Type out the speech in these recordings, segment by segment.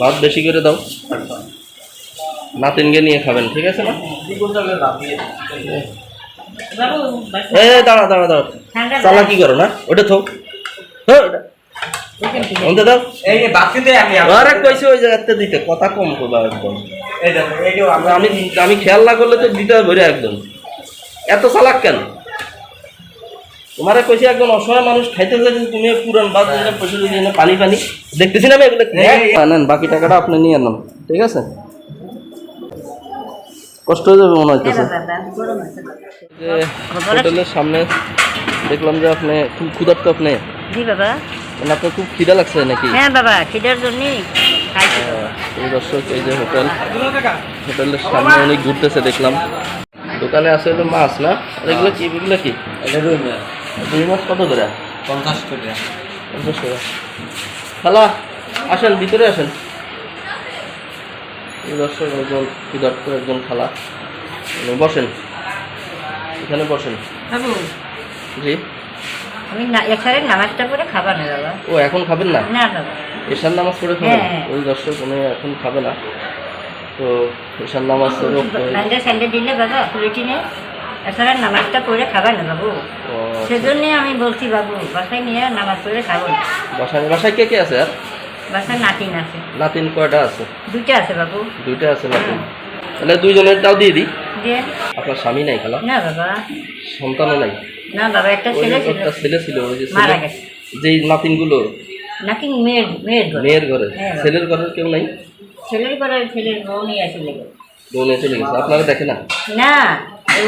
ভাত বেশি করে দাও। নাতিনকে নিয়ে খাবেন ঠিক আছে না? এ দাঁড়া দাঁড়া দাঁড়া। চালা কি করো না? ওটা থোক হ্যাঁ, ওটা। দাও। আরে কইছে ওই জায়গাতে দিতে। কথা কম করবা একদম। আমি আমি খেয়াল না করলে তো দিতে হবে একদম। এত চালাক কেন? তোমারে কইছে একজন অসহায় মানুষ খাইতে চাইছে তুমি পুরান বাদ দিয়ে পয়সা দিয়ে এনে পানি পানি। দেখতেছি না এগুলো। হ্যাঁ, নেন বাকি টাকাটা আপনি নিয়ে নেন ঠিক আছে? কষ্ট হয়ে যাবে মনে হইতেছে। যে হোটেলের সামনে দেখলাম যে আপনি খুব ক্ষুধার্ত আপনি। জি বাবা। মানে আপনার খুব খিদা লাগছে নাকি? হ্যাঁ বাবা খিদার জন্যই খাইছি। এই দর্শক এই যে হোটেল হোটেলের সামনে অনেক ঘুরতেছে দেখলাম। দোকানে আছে মাছ না? আর এগুলো কি এগুলো কি? রুই মাছ। কত করে? পঞ্চাশ করে। পঞ্চাশ টাকা খালা আসেন ভিতরে আসেন। দর্শক একজন ক্ষুধার্ত একজন খালা। বসেন। এখানে বসেন। জি। আমি না এখানে নামাজটা করে খাবার না বাবা? ও এখন খাবেন না? না বাবা। এশার নামাজ পড়ে খাবেন? হ্যাঁ। ওই দর্শক উনি এখন খাবে না। তো এশার নামাজ পড়ে দিলে বাবা রুটিনে? এছাড়া নামাজটা করে খাবার না বাবু ও, সেজন্য আমি বলছি বাবু বাসায় নিয়ে নামাজ পড়ে খাব। বাসায় বাসায় কে কে আছে আর? বাসায় নাতিন আছে। নাতিন কয়টা আছে? দুইটা আছে বাবু। দুইটা আছে নাতিন। তাহলে দুইজনের দাও দিয়ে দিই। আপনার স্বামী নাই খালা? না বাবা। সন্তানও নাই? না বাবা একটা ছেলে ছিল। একটা ছেলে ছিল ওই যে মারা গেছে। যেই নাতিনগুলো? নাকি মেয়ের মেয়ের ঘর। মেয়ের ঘরে। হ্যাঁ। ছেলের ঘরের কেউ নাই? ছেলের ঘরে ছেলের বউ নিয়ে আসলে গেল। বউ নিয়ে চলে গেছে। আপনারা দেখে না? না।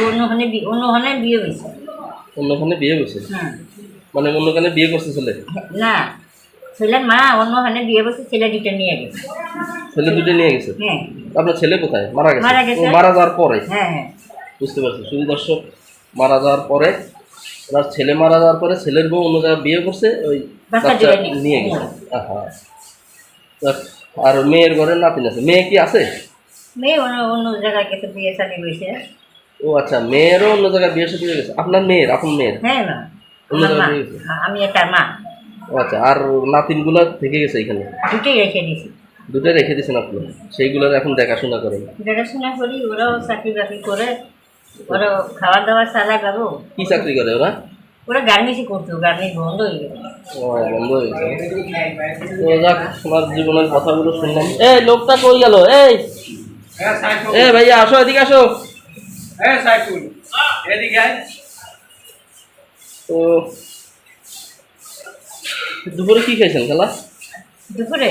অন্যখানে অন্যখানে বিয়ে হয়েছে। অন্যখানে বিয়ে করছে মানে অন্যখানে বিয়ে করছে ছেলে? না ছেলের মা অন্যখানে বিয়ে বসে ছেলে দুটো নিয়ে গেছে। ছেলে দুটো নিয়ে গেছে? হ্যাঁ। আপনার ছেলে কোথায়? মারা গেছে? মারা গেছে। মারা যাওয়ার পরে? হ্যাঁ হ্যাঁ। বুঝতে পারছি। শুধু দর্শক মারা যাওয়ার পরে ওনার ছেলে মারা যাওয়ার পরে ছেলের বউ অন্য জায়গায় বিয়ে করছে ওই বাচ্চা নিয়ে- গেছে। তা- আর মেয়ের ঘরে নাতিন আছে? মেয়ে কি আছে? মেয়ে অন্য অন্য জায়গায় গেছে বিয়ে শাদি হয়েছে। ও আচ্ছা মেয়েরও অন্য জায়গায় বিয়ে সাথে গেছে? আপনার মেয়ের আপন মেয়ের? হ্যাঁ না। অন্য জায়গায় বিয়ে গেছে আমি একটা মা। ও আচ্ছা আর নাতিনগুলো থেকে গেছে এখানে? দুটোই রেখে দিয়েছি। দুটো রেখে দিয়েছেন আপনি? সেইগুলোর এখন দেখাশোনা করেন? দেখাশোনা করি ওরাও চাকরি বাকরি করে ওরা খাওয়া দাওয়া চালায় বাবু কি চাকরি করে ওরা? ওরা গার্মেন্টসই করতো গার্মেন্টস বন্ধ হয়ে গেল ও বন্ধ হয়ে গেছে। তো যাক তোমার জীবনের কথাগুলো শুনলাম। এই লোকটা কই গেল? এই! হ্যাঁ এ ভাইয়া আসো এদিকে আসো হ্যাঁ সাইফুল এদিকে আয় তো দুপুরে কি খাইছেন খালা? দুপুরে?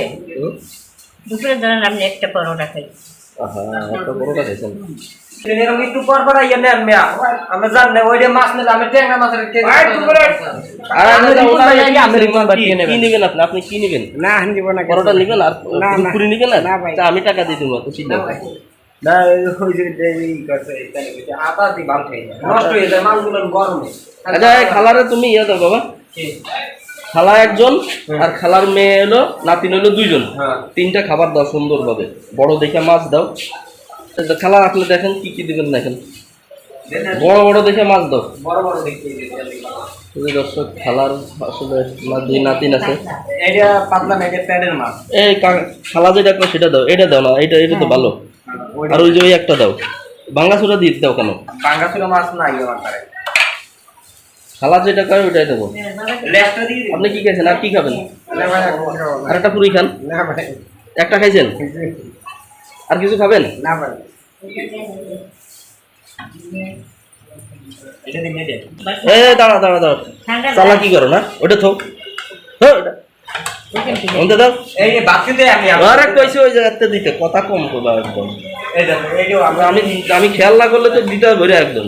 দুপুরে ধরেন আপনি একটা পরোটা খাই। আহা একটা বড়টা খাইছেন? এরকম একটু পর পর আইয়া নেন মিয়া। আমি জান না ওইটা মাছ নিলে আমি ট্যাংরা মাছের কেজি আর আমি ওটা- কি আমি পাঠিয়ে নেবেন? কি নিবেন? আপনি আপনি? কি নিবেন? না নিব না বড়টা নিবেন আর। পুরি নিবেন? না, আমি টাকা দিয়ে দেবো তো চিন্তা নেই। না ওই যে এই করছে আটা দি বাল খাই নষ্ট হয়ে যায় মালগুলো গরমে। আচ্ছা খালারে তুমি ইয়ে দাও বাবা। খালা একজন আর খালার মেয়ে এলো নাতিন হলো দুইজন। হ্যাঁ। তিনটা খাবার দাও সুন্দরভাবে। বড় দেখে মাছ দাও। আচ্ছা, খালা আপনি দেখেন কি কি দিবেন দেখেন। বড় বড় দেখে মাছ দাও। বড় বড় দেখতে দর্শক খালার আসলে দুই নাতিন আছে। এটা পাতলা মাছ। এই খালা যেটা সেটা দাও এটা দাও না এটা এটা তো ভালো। আর ওই যে ওই একটা দাও। বাংলা চুরা দিয়ে দাও কেন? বাঙ্গাসুরা মাছ নাই আমার কাছে। খালা যেটা কয় ওইটাই দেবো। আপনি কি খাইছেন আর কি খাবেন। আর একটা পুরি খান। না ভাই একটা খাইছেন? আর কিছু খাবেন? না এ দাঁড়া দাঁড়া দাঁড়া। চালা কি করো না? ওটা থোক হ্যাঁ, ওটা। দাও। এই যে বাকিতে আমি আরে কইছে ওই জায়গাতে দিতে। কথা কম করবা একদম। আমি আমি খেয়াল না করলে তো দিতে ভরে একদম।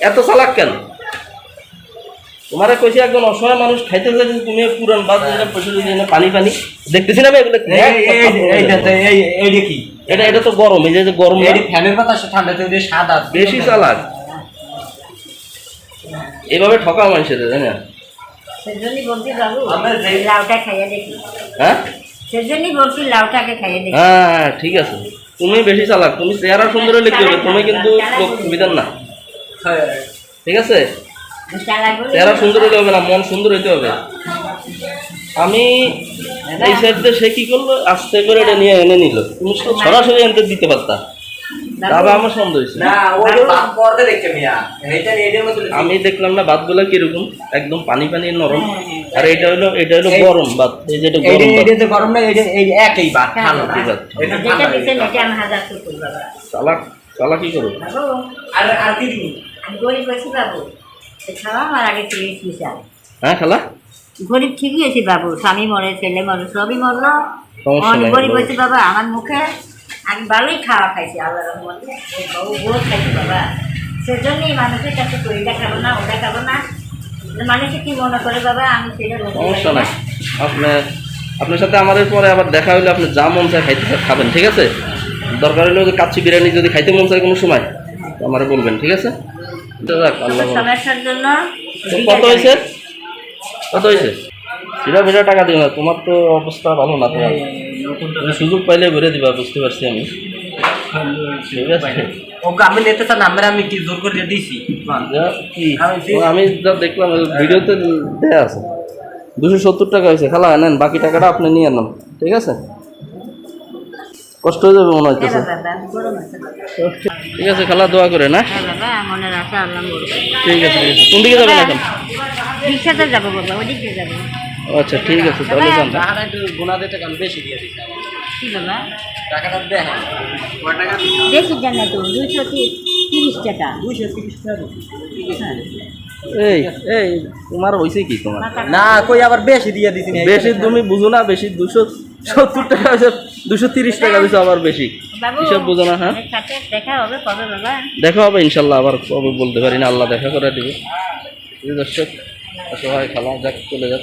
এত চালাক কেন? তোমারে কইছে একজন অসহায় মানুষ খাইতে চাইছে তুমি পুরান বাদ দিয়ে পয়সা দিয়ে এনে পানি পানি। দেখতেছি না এগুলো কি? এটা এটা তো গরম এই যে গরম এই ফ্যানের বাতাস ঠান্ডাতে ওই যে সাদা বেশি চালাক। এভাবে ঠকা মানুষের তাই না? সেজন্যই বলছি আমরা যে- লাউটা খাইয়ে দেখি। হ্যাঁ? সেজন্যই বলছি লাউটাকে খাইয়ে দেখি। হ্যাঁ ঠিক আছে। তুমি বেশি চালাক তুমি চেহারা সুন্দর হলে কি হবে? তুমি কিন্তু লোক বিধান না। ঠিক আছে? চেহারা সুন্দর হতে হবে না মন সুন্দর হতে হবে। আমি এই সাইডে সে কি করল? আস্তে করে এটা নিয়ে এনে নিল। তুমি সরাসরি এনতে দিতে পারতা। তবে আমার সন্দেহ হয়েছে। আমি দেখলাম না ভাতগুলো কীরকম? একদম পানি পানি নরম। আর এটা হলো এটা হলো গরম ভাত। এই যে গরম তো গরম না এইটা এই একই ঠান্ডা ঠিক আছে। এটা এটা আমি হাজার বাবা। কি করো বাবু আর আর কি দিবি? আমি গরিব আছি বাবু। খাওয়া আমার আগে হ্যাঁ খালা? গরিব ঠিকই আছি বাবু। স্বামী মরে ছেলে মরে সবই মরলো। গরিব বাবু। বাবা। আমার মুখে আমি ভালোই খাওয়া খাইছি আল্লাহ রহমতে। বউ খাইছি বাবা। সেজন্যই মানুষের কাছে তো এটা খাব না ওটা খাব না। মানুষে কি মনে করে বাবা? আমি সেটা সমস্যা নাই না। আপনি আপনার সাথে আমাদের পরে আবার দেখা হইলে আপনি যা মন চায় খাইতে খাবেন ঠিক আছে? দরকার হলে ওই কাচ্চি বিরিয়ানি যদি খাইতে মন চায় কোনো সময় তো আমারে বলবেন ঠিক আছে? কত হয়েছে কত হয়েছে সেটা বেটা টাকা দিও না তোমার তো অবস্থা ভালো না তোমার। তুমি সুযোগ পাইলে ঘুরে দিবা বুঝতে পারছি আমি। ঠিক আছে। ওকে আমি নিতে চান আমরা আমি কি জোর করে দিছি? আমি যা দেখলাম ভিডিওতে দেয়া আছে। দুশো সত্তর টাকা হয়েছে। খালা নেন বাকি টাকাটা আপনি নিয়ে নেন। ঠিক আছে? কষ্ট হয়ে যাবে মনে হ্যাঁ হইতেছে বাবা। ঠিক আছে খালা দোয়া করে না? হ্যাঁ ঠিক আছে ঠিক আছে। কোন দিকে যাবেন এখন? রিক্সাতে যাব বাবা ওদিক যাব। ও আচ্ছা ঠিক আছে তাহলে যান টাকাটা একটু টাকা বেশি দিয়ে দিছি কি টাকাটা কয় টাকা? বেশি না তো দুইশো তিরিশ টাকা। দুইশো তিরিশ টাকা। এই এই তোমার হয়েছে কি তোমার? না কই আবার বেশি দিয়ে দিছি বেশি তুমি বুঝো না বেশি দুশো সত্তর টাকা হয়েছে দুশো তিরিশ টাকা দিছো আবার বেশি। হিসাব বুঝো না হ্যাঁ? দেখা হবে কবে বাবা? দেখা হবে ইনশাল্লাহ আবার কবে বলতে পারি না আল্লাহ দেখা করে দিবে। এই দর্শক অসহায় খালা যাক চলে যাক।